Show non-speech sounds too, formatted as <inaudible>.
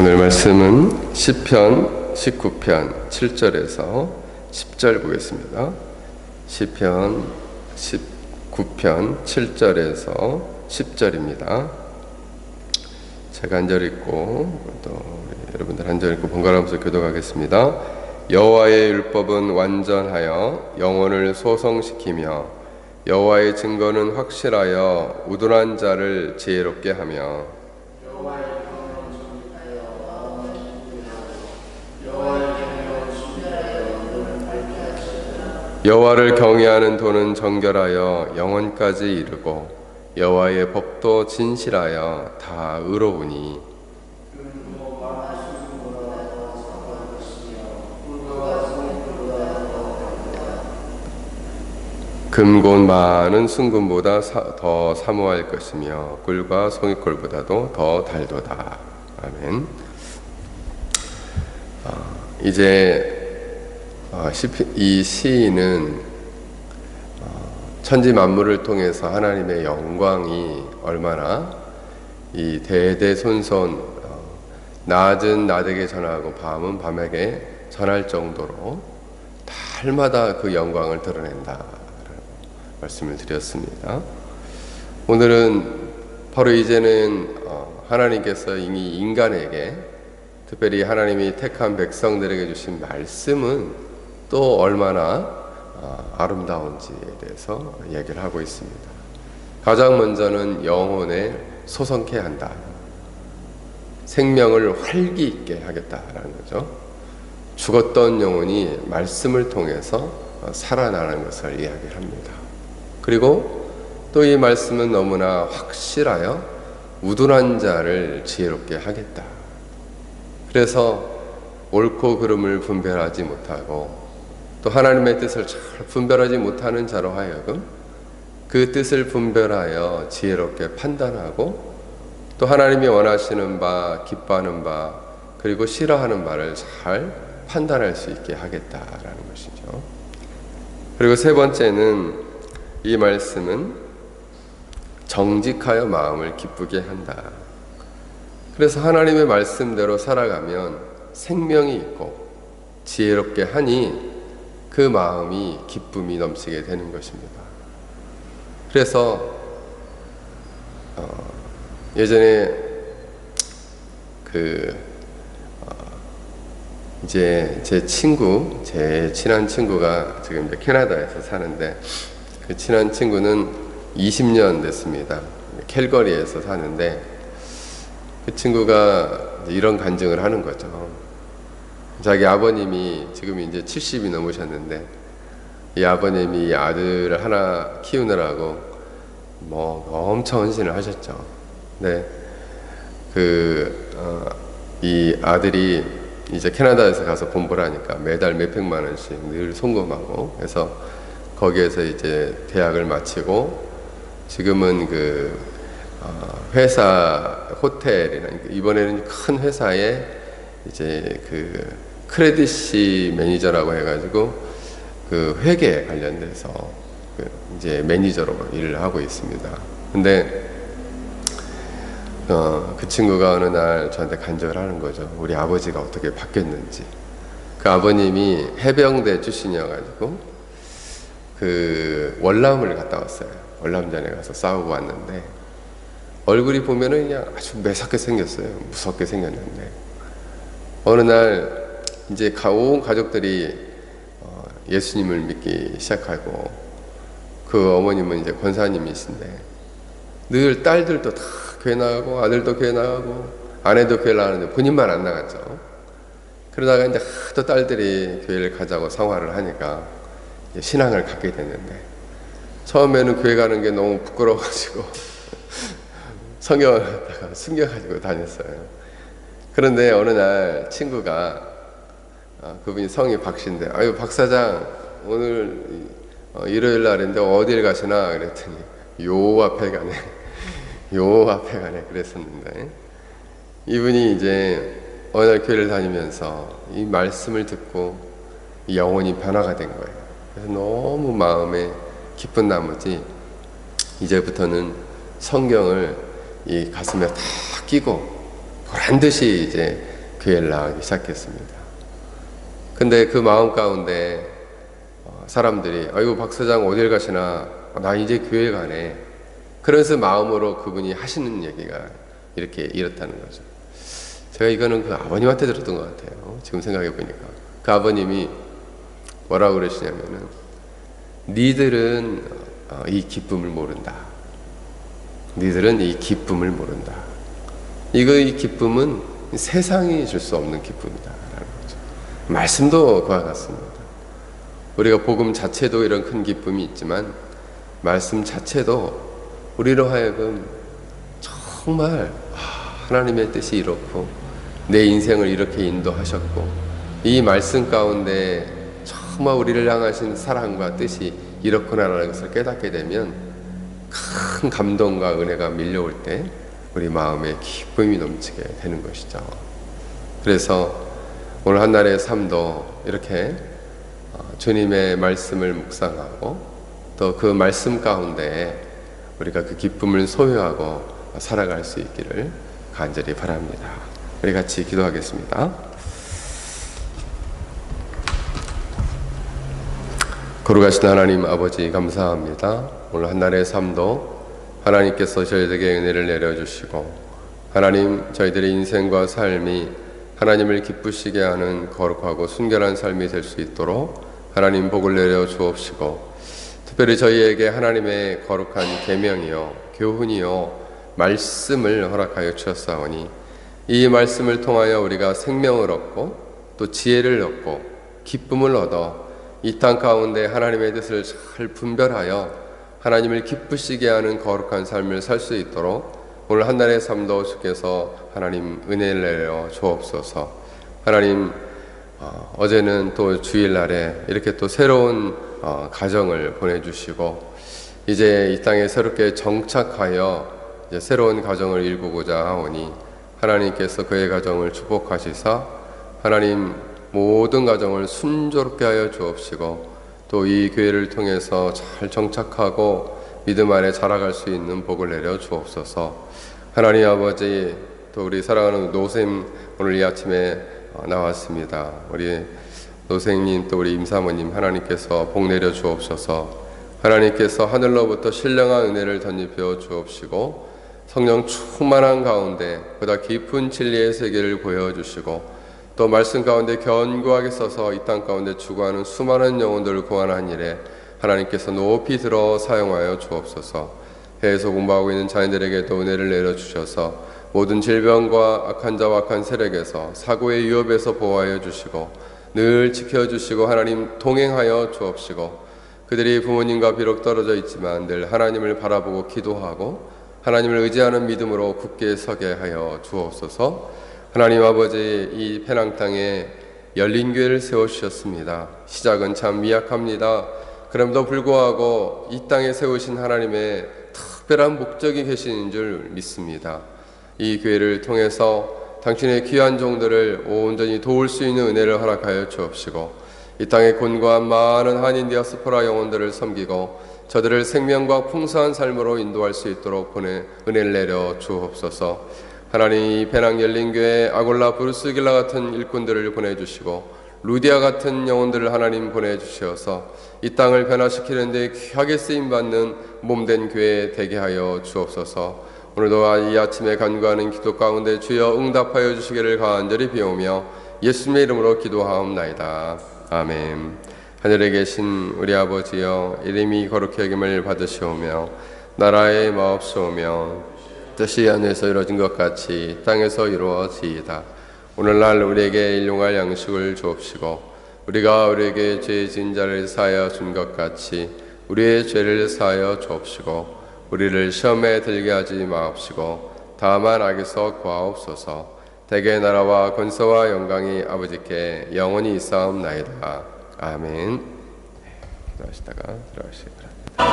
오늘 말씀은 시편 19편 7절에서 10절 보겠습니다. 시편 19편 7절에서 10절입니다. 제가 한 절 읽고 또 여러분들 한 절 읽고 번갈아가면서 교도하겠습니다. 여호와의 율법은 완전하여 영혼을 소성시키며 여호와의 증거는 확실하여 우둔한 자를 지혜롭게 하며 여호와를 경외하는 도는 정결하여 영원까지 이르고 여호와의 법도 진실하여 다 의로우니 금곤 많은 순금보다 사, 더 사모할 것이며 꿀과 송이꿀보다도 더 달도다. 아멘. 어, 이제 어, 이 시인은 어, 천지 만물을 통해서 하나님의 영광이 얼마나 이 대대손손 어, 낮은 낮에게 전하고 밤은 밤에게 전할 정도로 달마다 그 영광을 드러낸다. 말씀을 드렸습니다. 오늘은 바로 이제는 하나님께서 이미 인간에게 특별히 하나님이 택한 백성들에게 주신 말씀은 또 얼마나 아름다운지에 대해서 얘기를 하고 있습니다. 가장 먼저는 영혼에 소성케 한다. 생명을 활기 있게 하겠다라는 거죠. 죽었던 영혼이 말씀을 통해서 살아나는 것을 이야기를 합니다. 그리고 또 이 말씀은 너무나 확실하여 우둔한 자를 지혜롭게 하겠다. 그래서 옳고 그름을 분별하지 못하고 또 하나님의 뜻을 잘 분별하지 못하는 자로 하여금 그 뜻을 분별하여 지혜롭게 판단하고 또 하나님이 원하시는 바, 기뻐하는 바, 그리고 싫어하는 바를 잘 판단할 수 있게 하겠다라는 것이죠. 그리고 세 번째는 이 말씀은 정직하여 마음을 기쁘게 한다. 그래서 하나님의 말씀대로 살아가면 생명이 있고 지혜롭게 하니 그 마음이 기쁨이 넘치게 되는 것입니다. 그래서 어, 예전에 그 어, 이제 제 친구, 제 친한 친구가 지금 이제 캐나다에서 사는데 그 친한 친구는 20년 됐습니다. 캘거리에서 사는데 그 친구가 이런 간증을 하는 거죠. 자기 아버님이 지금 이제 70이 넘으셨는데 이 아버님이 아들을 하나 키우느라고 뭐 엄청 헌신을 하셨죠. 네. 그, 어, 이 아들이 이제 캐나다에서 가서 공부를 하니까 매달 몇백만 원씩 늘 송금하고 해서 거기에서 이제 대학을 마치고 지금은 그 어, 회사 호텔이나 이번에는 큰 회사에 이제 그 크레디시 매니저라고 해가지고 그 회계 관련돼서 그 이제 매니저로 일을 하고 있습니다. 근데 어, 그 친구가 어느 날 저한테 간절을 하는 거죠. 우리 아버지가 어떻게 바뀌었는지. 그 아버님이 해병대 출신이어가지고 그 월남을 갔다 왔어요. 월남전에 가서 싸우고 왔는데 얼굴이 보면은 그냥 아주 매섭게 생겼어요. 무섭게 생겼는데 어느 날 이제 온 가족들이 어, 예수님을 믿기 시작하고 그 어머님은 이제 권사님이신데 늘 딸들도 다 교회 나가고 아들도 교회 나가고 아내도 교회 나가는데 본인만 안 나갔죠. 그러다가 이제 하도 딸들이 교회를 가자고 성화를 하니까 신앙을 갖게 됐는데 처음에는 교회 가는 게 너무 부끄러워가지고 <laughs> 성경을 숨겨가지고 다녔어요. 그런데 어느 날 친구가 아, 그분이 성이 박 씨인데 아유 박 사장 오늘 어, 일요일 날인데 어딜 가시나 그랬더니 요 앞에 가네 <laughs> 요 앞에 가네 그랬었는데 이분이 이제 어느 날 교회를 다니면서 이 말씀을 듣고 영혼이 변화가 된 거예요. 그래서 너무 마음에 기쁜 나머지 이제부터는 성경을 이 가슴에 다 끼고 보란 듯이 이제 교회를 나가기 시작했습니다. 근데 그 마음 가운데 어, 사람들이 아이고 박 사장 어딜 가시나 나 이제 교회 가네. 그래서 마음으로 그분이 하시는 얘기가 이렇게 이렇다는 거죠. 제가 이거는 그 아버님한테 들었던 것 같아요. 지금 생각해 보니까 그 아버님이 뭐라고 그러시냐면은 니들은 어, 이 기쁨을 모른다. 니들은 이 기쁨을 모른다. 이거 이 기쁨은 세상이 줄 수 없는 기쁨이다. 말씀도 그와 같습니다. 우리가 복음 자체도 이런 큰 기쁨이 있지만 말씀 자체도 우리로 하여금 정말 하나님의 뜻이 이렇고 내 인생을 이렇게 인도하셨고 이 말씀 가운데 정말 우리를 향하신 사랑과 뜻이 이렇구나라는 것을 깨닫게 되면 큰 감동과 은혜가 밀려올 때 우리 마음에 기쁨이 넘치게 되는 것이죠. 그래서 오늘 한날의 삶도 이렇게 어, 주님의 말씀을 묵상하고 또 그 말씀 가운데 우리가 그 기쁨을 소유하고 살아갈 수 있기를 간절히 바랍니다. 우리 같이 기도하겠습니다. 거룩하신 하나님 아버지 감사합니다. 오늘 한날의 삶도 하나님께서 저희에게 은혜를 내려주시고 하나님 저희들의 인생과 삶이 하나님을 기쁘시게 하는 거룩하고 순결한 삶이 될 수 있도록 하나님 복을 내려 주옵시고 특별히 저희에게 하나님의 거룩한 계명이요 교훈이요 말씀을 허락하여 주셨사오니 이 말씀을 통하여 우리가 생명을 얻고 또 지혜를 얻고 기쁨을 얻어 이 땅 가운데 하나님의 뜻을 잘 분별하여 하나님을 기쁘시게 하는 거룩한 삶을 살 수 있도록 오늘 한 날의 삶도 주께서 하나님 은혜를 내려 주옵소서. 하나님 어, 어제는 또 주일날에 이렇게 또 새로운 어, 가정을 보내주시고 이제 이 땅에 새롭게 정착하여 새로운 가정을 일구고자 하오니 하나님께서 그의 가정을 축복하시사 하나님 모든 가정을 순조롭게 하여 주옵시고 또 이 교회를 통해서 잘 정착하고 믿음 안에 자라갈 수 있는 복을 내려 주옵소서. 하나님 아버지 또 우리 사랑하는 노쌤 오늘 이 아침에 어, 나왔습니다. 우리 노생님 또 우리 임사모님 하나님께서 복 내려 주옵소서. 하나님께서 하늘로부터 신령한 은혜를 덧입혀 주옵시고 성령 충만한 가운데 보다 깊은 진리의 세계를 보여주시고 또 말씀 가운데 견고하게 써서 이 땅 가운데 추구하는 수많은 영혼들을 구원한 일에 하나님께서 높이 들어 사용하여 주옵소서. 해에서 공부하고 있는 자녀들에게도 은혜를 내려 주셔서 모든 질병과 악한 자와 악한 세력에서 사고의 위협에서 보호하여 주시고 늘 지켜 주시고 하나님 동행하여 주옵시고 그들이 부모님과 비록 떨어져 있지만 늘 하나님을 바라보고 기도하고 하나님을 의지하는 믿음으로 굳게 서게 하여 주옵소서. 하나님 아버지 이 페낭 땅에 열린 교회를 세워 주셨습니다. 시작은 참 미약합니다. 그럼에도 불구하고 이 땅에 세우신 하나님의 특별한 목적이 계시는 줄 믿습니다. 이 교회를 통해서 당신의 귀한 종들을 온전히 도울 수 있는 은혜를 허락하여 주옵시고 이 땅에 곤고한 많은 한인 디아스포라 영혼들을 섬기고 저들을 생명과 풍성한 삶으로 인도할 수 있도록 보내 은혜를 내려 주옵소서. 하나님 배낭 열린 교회 아골라 브루스길라 같은 일꾼들을 보내주시고 루디아 같은 영혼들을 하나님 보내주셔서 이 땅을 변화시키는 데 귀하게 쓰임 받는 몸된 교회 되게 하여 주옵소서. 오늘도 이 아침에 간구하는 기도 가운데 주여 응답하여 주시기를 간절히 비오며 예수님의 이름으로 기도하옵나이다. 아멘. 하늘에 계신 우리 아버지여 이름이 거룩히 여김을 받으시오며 나라의 마옵소오며 뜻이 하늘에서 이루어진 것 같이 땅에서 이루어지이다. 오늘날 우리에게 일용할 양식을 주옵시고 우리가 우리에게 죄 지은 자를 사하여 준 것 같이 우리의 죄를 사하여 주옵시고 우리를 시험에 들게 하지 마옵시고 다만 악에서 구하옵소서 대개 나라와 권세와 영광이 아버지께 영원히 있사옵나이다. 아멘. 기도하시다가 들어가시기 바랍니다.